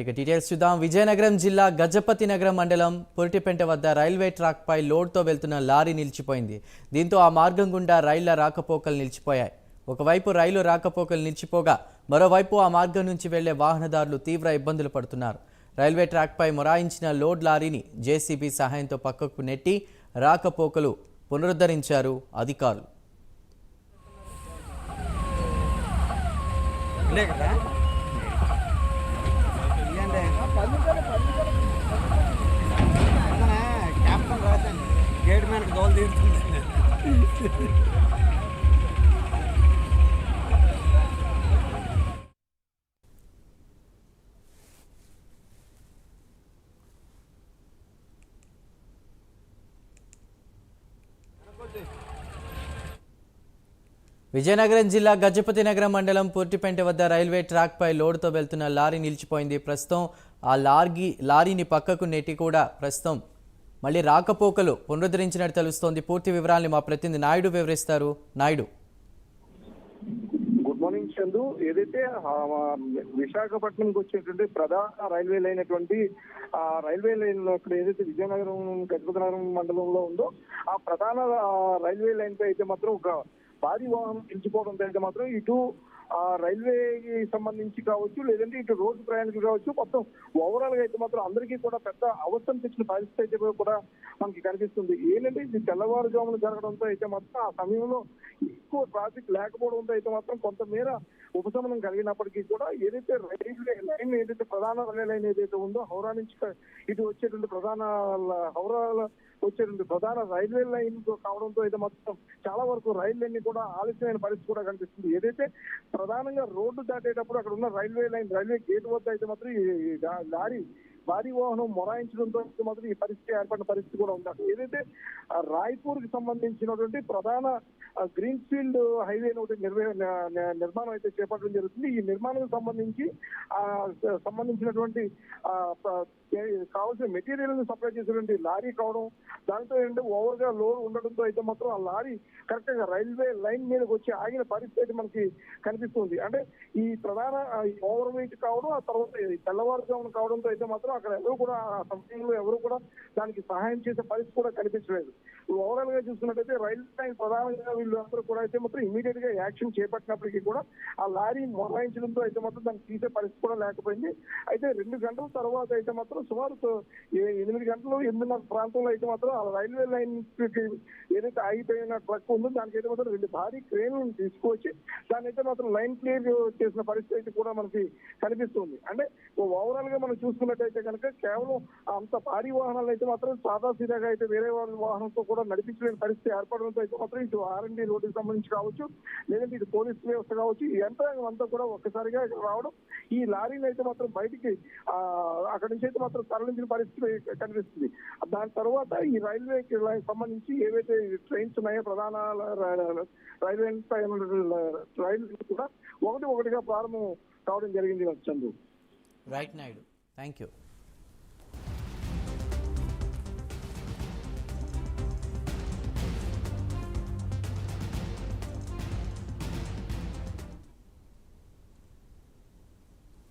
ఇక డీటెయిల్స్ చూద్దాం. విజయనగరం జిల్లా గజపతి నగరం మండలం పొరిటిపెంట వద్ద రైల్వే ట్రాక్పై లోడ్తో వెళ్తున్న లారీ నిలిచిపోయింది. దీంతో ఆ మార్గం గుండా రైళ్ళ రాకపోకలు నిలిచిపోయాయి. ఒకవైపు రైలు రాకపోకలు నిలిచిపోగా మరోవైపు ఆ మార్గం నుంచి వెళ్ళే వాహనదారులు తీవ్ర ఇబ్బందులు పడుతున్నారు. రైల్వే ట్రాక్పై మొరాయించిన లోడ్ లారీని జేసీబీ సహాయంతో పక్కకు నెట్టి రాకపోకలు పునరుద్ధరించారు అధికారులు. ఇల్లే క్యాప్టన్ ఇయ్యండి. రాశాను గేట్ మీదకి గోల్ తీరుతుంది విజయనగరం జిల్లా గజపతి నగరం మండలం పూర్తిపెంట వద్ద రైల్వే ట్రాక్పై లోడ్తో వెళ్తున్న లారీ నిలిచిపోయింది. ప్రస్తుతం ఆ లారీ లారీని పక్కకు నెట్టి కూడా ప్రస్తుతం మళ్ళీ రాకపోకలు పునరుద్ధరించినట్టు తెలుస్తోంది. పూర్తి వివరాల్ని మా ప్రతినిధి నాయుడు వివరిస్తారు. నాయుడు. Good morning Chandu. ఏదైతే విశాఖపట్నంకి వచ్చేటువంటి ప్రధాన రైల్వే లైన్ అటువంటి ఆ రైల్వే లైన్లో ఇక్కడ ఏదైతే విజయనగరం గజపతి నగరం మండలంలో ఉందో ఆ ప్రధాన రైల్వే లైన్ పై అయితే మాత్రం ఒక భారీ వాహనం నిలిచిపోవడం జరిగితే మాత్రం ఇటు రైల్వే రైల్వేకి సంబంధించి కావచ్చు లేదంటే ఇటు రోడ్డు ప్రయాణికులు కావచ్చు మొత్తం ఓవరాల్గా అయితే మాత్రం అందరికీ కూడా పెద్ద అవసరం తెచ్చిన పరిస్థితి అయితే కూడా మనకి కనిపిస్తుంది. ఏంటంటే ఇది తెల్లవారుజామున జరగడంతో అయితే మాత్రం ఆ సమయంలో ఎక్కువ ట్రాఫిక్ లేకపోవడంతో అయితే మాత్రం కొంతమేర ఉపశమనం కలిగినప్పటికీ కూడా ఏదైతే రైల్వే లైన్ ఏదైతే ప్రధాన రైల్వే లైన్ ఏదైతే ఉందో హౌరా నుంచి ఇటు వచ్చేటువంటి ప్రధాన ల- హౌరా వచ్చేటువంటి ప్రధాన రైల్వే లైన్ కావడంతో అయితే మొత్తం చాలా వరకు రైళ్ళన్నీ కూడా ఆలస్యమైన పరిస్థితి కూడా కనిపిస్తుంది. ఏదైతే ప్రధానంగా రోడ్డు దాటేటప్పుడు అక్కడ ఉన్న రైల్వే లైన్ రైల్వే గేట్ వద్ద అయితే మాత్రం ఈ లారీ భారీ వాహనం మొరాయించడంతో అయితే మాత్రం ఈ పరిస్థితి ఏర్పడిన పరిస్థితి కూడా ఉంది. అక్కడ ఏదైతే రాయ్పూర్కి సంబంధించినటువంటి ప్రధాన గ్రీన్ ఫీల్డ్ హైవే ఒకటి నిర్మాణం అయితే చేపట్టడం జరుగుతుంది. ఈ నిర్మాణం సంబంధించి ఆ సంబంధించినటువంటి కావాల్సిన మెటీరియల్ సప్లై చేసినటువంటి లారీ కావడం దాంతో ఏంటంటే ఓవర్గా లోడ్ ఉండడంతో అయితే మాత్రం ఆ లారీ కరెక్ట్గా రైల్వే లైన్ మీదకి వచ్చి ఆగిన పరిస్థితి అయితే మనకి కనిపిస్తుంది. అంటే ఈ ప్రధాన ఓవర్ వెయిట్ కావడం ఆ తర్వాత ఈ తెల్లవారుజామున కావడంతో అయితే మాత్రం అక్కడ ఎవరు కూడా ఆ సమయంలో ఎవరు కూడా దానికి సహాయం చేసే పరిస్థితి కూడా కనిపించలేదు. ఓవరాల్గా చూసుకున్నట్టయితే రైల్వే లైన్ ప్రధానంగా వీళ్ళు అందరూ కూడా అయితే మాత్రం ఇమీడియట్గా యాక్షన్ చేపట్టినప్పటికీ కూడా ఆ లారీ మొరాయించడంతో అయితే మాత్రం దాన్ని తీసే పరిస్థితి కూడా లేకపోయింది. అయితే రెండు గంటల తర్వాత అయితే మాత్రం సుమారు ఎనిమిది గంటలు ఎనిమిదిన్నర ప్రాంతంలో అయితే మాత్రం ఆ రైల్వే లైన్ ఏదైతే ఆగిపోయిన ట్రక్ ఉందో దానికి అయితే మాత్రం రెండు భారీ క్రేన్లను తీసుకొచ్చి దాన్ని అయితే మాత్రం లైన్ క్లియర్ చేసిన పరిస్థితి అయితే కూడా మనకి కనిపిస్తుంది. అంటే ఓవరాల్గా మనం చూసుకున్నట్టయితే కనుక కేవలం అంత భారీ వాహనాలు అయితే మాత్రం సాదా సీదాగా అయితే వేరే వాళ్ళ వాహనంతో కూడా నడిపించలేని పరిస్థితి ఏర్పడడంతో అయితే మాత్రం ఇటు ఆర్ఎండి రోడ్డుకి సంబంధించి కావచ్చు లేదంటే ఇటు పోలీస్ వ్యవస్థ కావచ్చు ఈ యంత్రాంగం అంతా కూడా ఒక్కసారిగా ఇక్కడ రావడం ఈ లారీని అయితే మాత్రం బయటికి అక్కడ నుంచి అయితే మాత్రం తరలించిన పరిస్థితి కనిపిస్తుంది. దాని తర్వాత ఈ రైల్వేకి సంబంధించి ఏవైతే ట్రైన్స్ ఉన్నాయో ప్రధాన రైల్వే రైలు కూడా ఒకటి ఒకటిగా ప్రారంభం కావడం జరిగింది Chandru right Naidu. Thank you